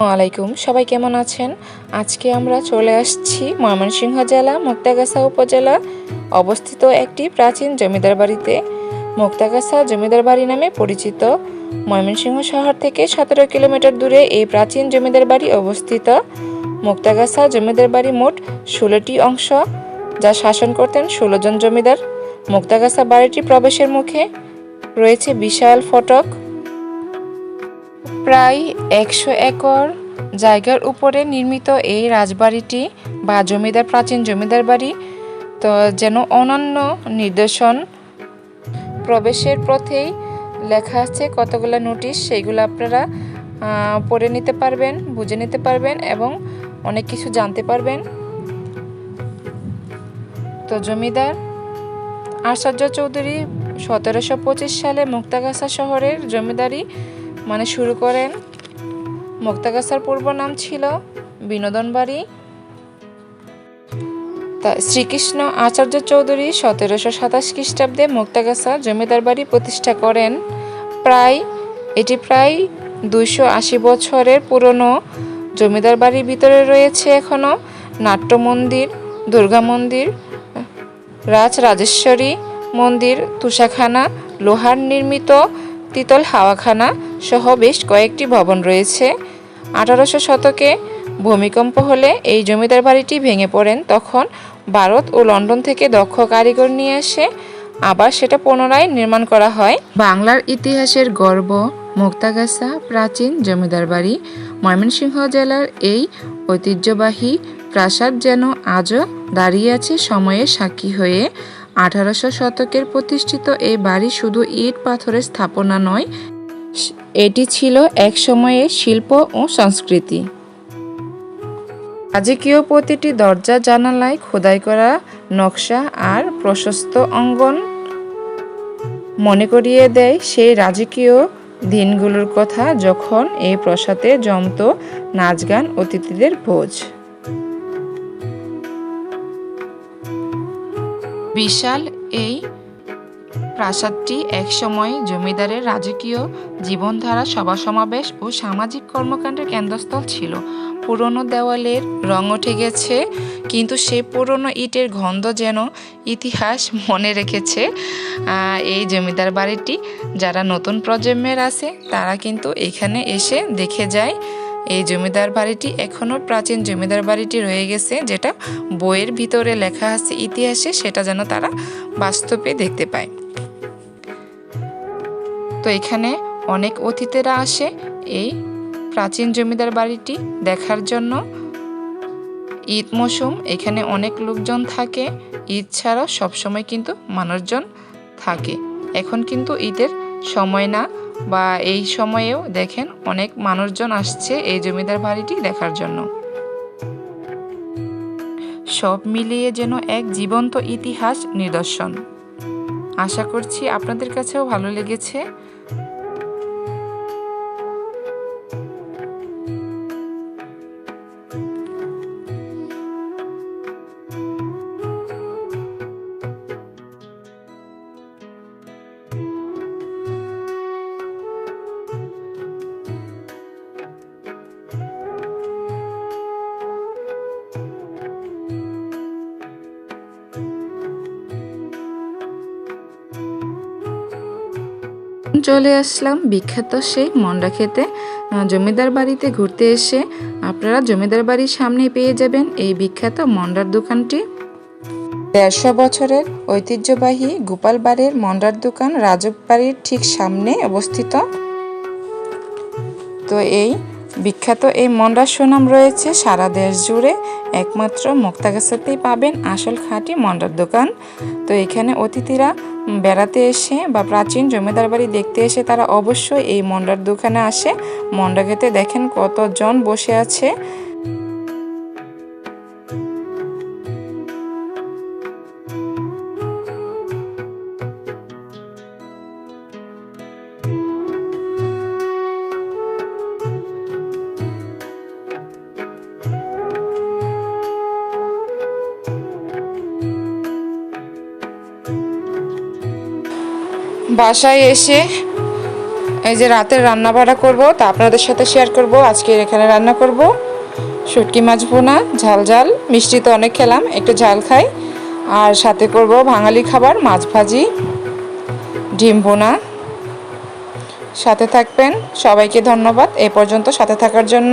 আলাইকুম সবাই কেমন আছেন? আজকে আমরা চলে আসছি ময়মনসিংহ জেলা, মুক্তাগাছা উপজেলা অবস্থিত একটি প্রাচীন জমিদার বাড়িতে। মুক্তাগাছা জমিদার বাড়ি নামে পরিচিত। ময়মনসিংহ শহর থেকে সতেরো কিলোমিটার দূরে এই প্রাচীন জমিদার বাড়ি অবস্থিত। মুক্তাগাছা জমিদার বাড়ি মোট ষোলোটি অংশ, যা শাসন করতেন ষোলো জন জমিদার। মুক্তাগাছা বাড়িটি প্রবেশের মুখে রয়েছে বিশাল ফটক। প্রায় একশো একর জায়গার উপরে নির্মিত এই রাজবাড়িটি বা জমিদার, প্রাচীন জমিদার বাড়ি। তো যেন অনন্য নির্দেশন প্রবেশের পথেই লেখা আছে কতগুলো নোটিশ, সেইগুলো আপনারা পড়ে নিতে পারবেন, বুঝে নিতে পারবেন এবং অনেক কিছু জানতে পারবেন। তো জমিদার আচার্য চৌধুরী সতেরোশো পঁচিশ সালে মুক্তাগাছা শহরের জমিদারি মানে শুরু করেন। মুক্তাগাছার পূর্ব নাম ছিল বিনোদন বাড়ি তা শ্রীকৃষ্ণ আচার্য চৌধুরী সতেরোশো সাতাশ খ্রিস্টাব্দে মুক্তাগাছা জমিদার বাড়ি প্রতিষ্ঠা করেন। প্রায়, এটি প্রায় দুইশো আশি বছরের পুরনো জমিদার বাড়ির ভিতরে রয়েছে এখনও নাট্য মন্দির, দুর্গা মন্দির, রাজ রাজেশ্বরী মন্দির তুষাখানা লোহার নির্মিত তিতল হাওয়াখানা সহ বেশ কয়েকটি ভবন রয়েছে। আঠারোশো শতকে ভূমিকম্প হলে এই জমিদার বাড়িটি ভেঙে পড়েন। তখন ভারত ও লন্ডন থেকে দক্ষ কারিগর নিয়ে এসে আবার সেটা পুনরায় নির্মাণ করা হয়। বাংলার ইতিহাসের গর্ব, মুক্তাগাছা প্রাচীন জমিদার বাড়ি। ময়মনসিংহ জেলার এই ঐতিহ্যবাহী প্রাসাদ যেন আজও দাঁড়িয়ে আছে সময়ের সাক্ষী হয়ে। আঠারোশো শতকের প্রতিষ্ঠিত এই বাড়ি শুধু ইট পাথরের স্থাপনা নয় এটি ছিল এক সময়ের শিল্প ও সংস্কৃতি। রাজকীয় প্রতিটি দরজা জানালায় খোদাই করা নকশা আর প্রশস্ত অঙ্গন মনে করিয়ে দেয় সেই রাজকীয় দিনগুলোর কথা যখন এই প্রসাদে জমত নাচ গান অতিথিদের ভোজ। বিশাল এই প্রাসাদটি একসময় জমিদারের রাজকীয় জীবনধারা সভা সমাবেশ ও সামাজিক কর্মকাণ্ডের কেন্দ্রস্থল ছিল। পুরনো দেওয়ালের রং উঠে গেছে, কিন্তু সে পুরনো ইটের গন্ধ যেন ইতিহাস মনে রেখেছে। এই জমিদার বাড়িটি যারা নতুন প্রজন্মের আছে, তারা কিন্তু এখানে এসে দেখে যায়, এই জমিদার বাড়িটি এখনও প্রাচীন জমিদার বাড়িটি রয়ে গেছে, যেটা বইয়ের ভিতরে লেখা আছে ইতিহাসে, সেটা যেন তারা বাস্তবে দেখতে পায়। তো এখানে অনেক অতিথিরা আসে এই প্রাচীন জমিদার বাড়িটি দেখার জন্য। ঈদ মৌসুম, এখানে অনেক লোকজন থাকে। ঈদ ছাড়াও সবসময় কিন্তু মানুষজন থাকে। এখন কিন্তু ঈদের সময় না, বা এই সময়েও দেখেন অনেক মানুষজন আসছে এই জমিদার বাড়িটি দেখার জন্য। সব মিলিয়ে যেন এক জীবন্ত ইতিহাস নিদর্শন। আশা করছি আপনাদের কাছেও ভালো লেগেছে। চলে আসলাম, বিখ্যাত সেই মন্ডা খেতে। জমিদার বাড়িতে ঘুরতে এসে আপনারা জমিদার বাড়ির সামনে পেয়ে যাবেন এই বিখ্যাত মন্ডার দোকানটি। দেড়শো বছরের ঐতিহ্যবাহী গোপাল বাড়ির মন্ডার দোকান রাজব বাড়ির ঠিক সামনে অবস্থিত। তো এই বিখ্যাত এই মন্ডার সুনাম রয়েছে সারা দেশ জুড়ে। একমাত্র মুক্তাগাছাতেই পাবেন আসল খাঁটি মন্ডার দোকান। তো এখানে অতিথিরা বেড়াতে এসে বা প্রাচীন জমিদার বাড়ি দেখতে এসে তারা অবশ্যই এই মন্ডার দোকানে আসে। মন্ডা খেতে দেখেন কতজন বসে আছে। বাসায় এসে এই যে রাতের রান্না বাড়া করব, তা আপনাদের সাথে শেয়ার করব। আজকে এখানে রান্না করব। শুটকি মাছ ভুনা, ঝাল ঝাল। মিষ্টি তো অনেক খেলাম, একটু ঝাল খাই। আর সাথে করব বাঙালি খাবার, মাছ ভাজি, ডিম ভুনা। সাথে থাকবেন, সবাইকে ধন্যবাদ। এ পর্যন্ত সাথে থাকার জন্য।